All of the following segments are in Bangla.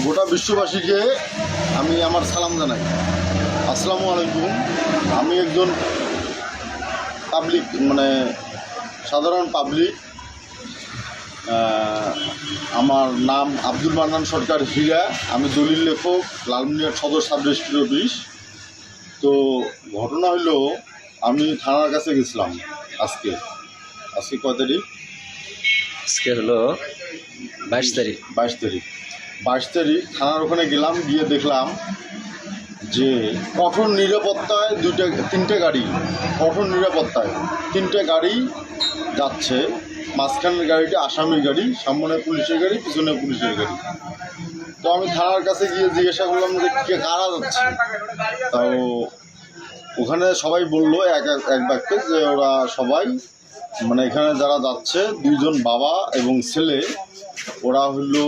গোটা বিশ্ববাসীকে আমি আমার সালাম জানাই। আসসালামু আলাইকুম। আমি একজন পাবলিক মানে সাধারণ পাবলিক আমার নাম আব্দুল মান্নান সরকার হীরা। আমি দলিল লেখক লালমিনিয়ার সদর সাব রেজিস্ট্রি অফিস। তো ঘটনা হলো আমি থানার কাছে গেছিলাম আজকে। আজকে কয় তারিখ? আজকে হলো বাইশ তারিখ। বাইশ তারিখ। বাইশ তারিখ থানার ওখানে গেলাম, গিয়ে দেখলাম যে কঠোর নিরাপত্তায় দুইটা, তিনটে গাড়ি, কঠোর নিরাপত্তায় তিনটে গাড়ি যাচ্ছে। মাঝখানের গাড়িটা আসামির গাড়ি, সামনে পুলিশের গাড়ি, পিছনে পুলিশের গাড়ি। তো আমি থানার কাছে গিয়ে জিজ্ঞাসা করলাম যে কে, কারা যাচ্ছে? তো ওখানে সবাই বলল, এক এক বাক্যে যে ওরা সবাই মানে এখানে যারা যাচ্ছে, দুইজন বাবা এবং ছেলে, ওরা হলো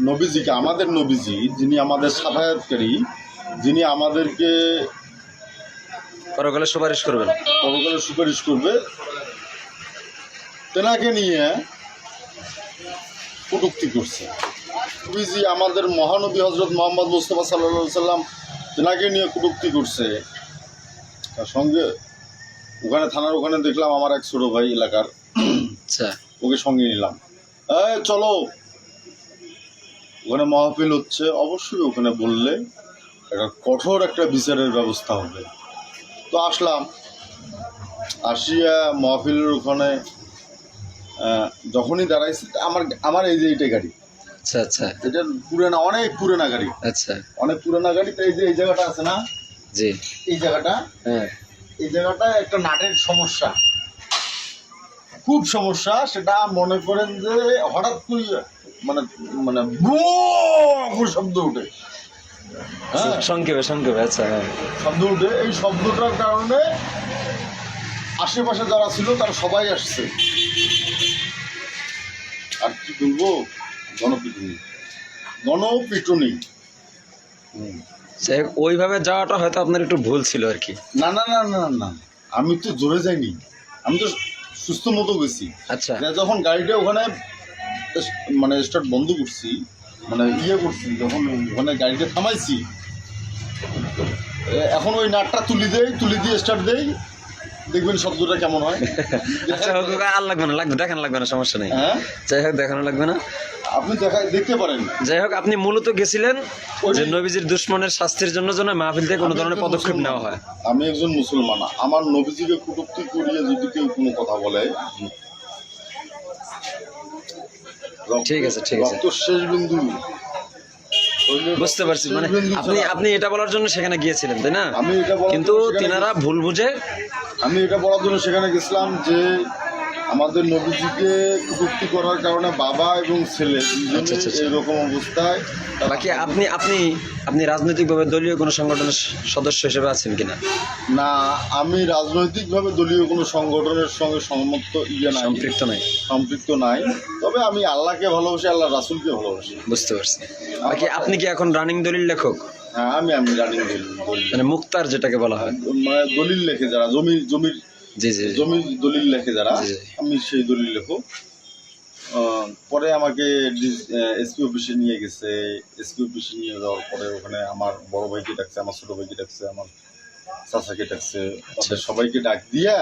নবীজিকে আমাদের নবীজি যিনি আমাদের সাফায়াতকারী যিনি আমাদেরকে পরকালে সুপারিশ করবেন। পরকালে সুপারিশ করবে তেনাকে নিয়ে কটুক্তি করছে। নবীজি আমাদের মহানবী হজরত মোহাম্মদ মুস্তফা সাল্লা সাল্লাম তেনাকে নিয়ে কটুক্তি করছে। তার সঙ্গে ওখানে থানার ওখানে দেখলাম আমার এক ছোট ভাই এলাকার। আচ্ছা। ওকে সঙ্গে নিলাম। চলো। ওখানে মহাপিল হচ্ছে অবশ্যই ওখানে বললে একটা কঠোর একটা বিচারের ব্যবস্থা হবে। তো আসলাম। আসিয়া মহাপিলের ওখানে যখনই দাঁড়াইছি আমার আমার এই যে এইটা গাড়ি। আচ্ছা আচ্ছা। এটা পুরানা অনেক পুরানা গাড়ি। আচ্ছা। অনেক পুরানা গাড়ি তো এই যে এই জায়গাটা আছে না? জি। এই জায়গাটা? হ্যাঁ। এই জায়গাটা একটা নাটের সমস্যা। খুব সমস্যা সেটা মনে করেন যে হঠাৎ করে মানে মানে শব্দ উঠে। হ্যাঁ? সংক্ষেপে সংক্ষেপে আচ্ছা হ্যাঁ। শব্দ উঠে। এই শব্দটার কারণে আশেপাশে যারা ছিল তারা সবাই আসছে। আর কি বলব? গণপিটুনি। গণপিটুনি। ওইভাবে যাওয়াটা হয়তো আপনার একটু ভুল ছিল আর কি। না না না না না। আমি তো জোরে যাইনি। আমি তো সুস্থ মতো গেছি। আচ্ছা। যখন গাড়িটা ওখানে মানে স্টার্ট বন্ধ করছি মানে ইয়ে করছি যখন ওখানে গাড়িটা থামাইছি এখন ওই নাটটা তুলি দেই তুলি দিয়ে স্টার্ট দেই দেখবেন শব্দটা কেমন হয়। আচ্ছা হোক আর লাগবে না লাগবে দেখানো লাগবে না সমস্যা নেই। হ্যাঁ? যাই হোক দেখানো লাগবে না। আপনি দেখা দেখতে পারেন। যাই হোক আপনি মূলত গেছিলেন ওই- যে নবীজির দুশ্মনের শাস্তির জন্য যেন মাহফিল থেকে কোনো ধরনের পদক্ষেপ নেওয়া হয়। আমি একজন মুসলমান। আমার নবীজিকে কটুক্তি করিয়ে যদি কেউ কোনো কথা বলে ঠিক আছে, ঠিক আছে। শেষ বিন্দু বুঝতে পারছি মানে আপনি আপনি এটা বলার জন্য সেখানে গিয়েছিলেন তাই না? আমি এটা কিন্তু তিনারা ভুল বুঝে আমি এটা বলার জন্য সেখানে গেছিলাম যে আমাদের নবীজিকে কটুক্তি করার কারণে বাবা এবং ছেলে আচ্ছা, আচ্ছা, আচ্ছা। এরকম অবস্থায় বাকি আপনি আপনি আপনি রাজনৈতিকভাবে দলীয় কোনো সংগঠনের সদস্য হিসেবে আছেন কিনা? না আমি রাজনৈতিকভাবে দলীয় কোনো সংগঠনের সঙ্গে সম্মত ইয়ে নাই। সম্পৃক্ত নাই। সম্পৃক্ত নাই। তবে আমি আল্লাহকে ভালোবাসি আল্লাহ রাসুলকে ভালোবাসি। বুঝতে পারছি। বাকি আপনি কি এখন রানিং দলিল লেখক? হ্যাঁ আমি আমি রানিং দলিল দলিল। মানে মুক্তার যেটাকে বলা হয়। মানে দলিল লেখে যারা জমি জমির জি জি। জমির দলিল লেখে যারা। আমি সেই দলিল লেখক পরে আমাকে এসপি অফিসে নিয়ে গেছে। এসপি অফিসে নিয়ে যাওয়ার পরে ওখানে আমার বড় ভাইকে ডাকছে আমার ছোট ভাইকে ডাকছে আমার চাচাকে ডাকছে। তাদের সবাইকে ডাক দিয়া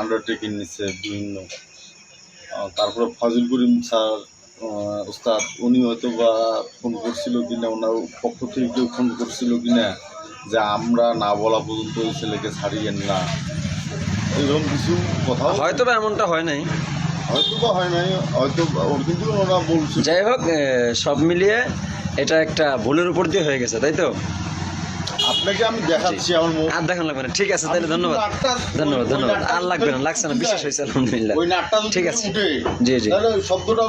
আন্ডারটেকিং নিচ্ছে বিভিন্ন। তারপরে ফজল করিম স্যার ওস্তাদ উনি হয়তো বা ফোন করছিল কিনা ওনার পক্ষ থেকে কেউ ফোন করছিল কিনা যে আমরা না বলা পর্যন্ত ওই ছেলেকে ছাড়িয়েন না। এরকম কিছু কথা হয়তো বা এমনটা হয় নাই। হয়তো বা হয় নাই হয়তো কিন্তু ওরা বলছে। যাই হোক সব মিলিয়ে এটা একটা ভুলের উপর দিয়ে হয়ে গেছে তাই তো? আপনাকে আমি দেখাচ্ছি আমার আর দেখানো লাগবে না। ঠিক আছে তাহলে ধন্যবাদ। ধন্যবাদ ধন্যবাদ। আর লাগবে না লাগছে না বিশ্বাস হয়েছে আলহামদুলিল্লাহ। ঠিক আছে। জি জি। শব্দটা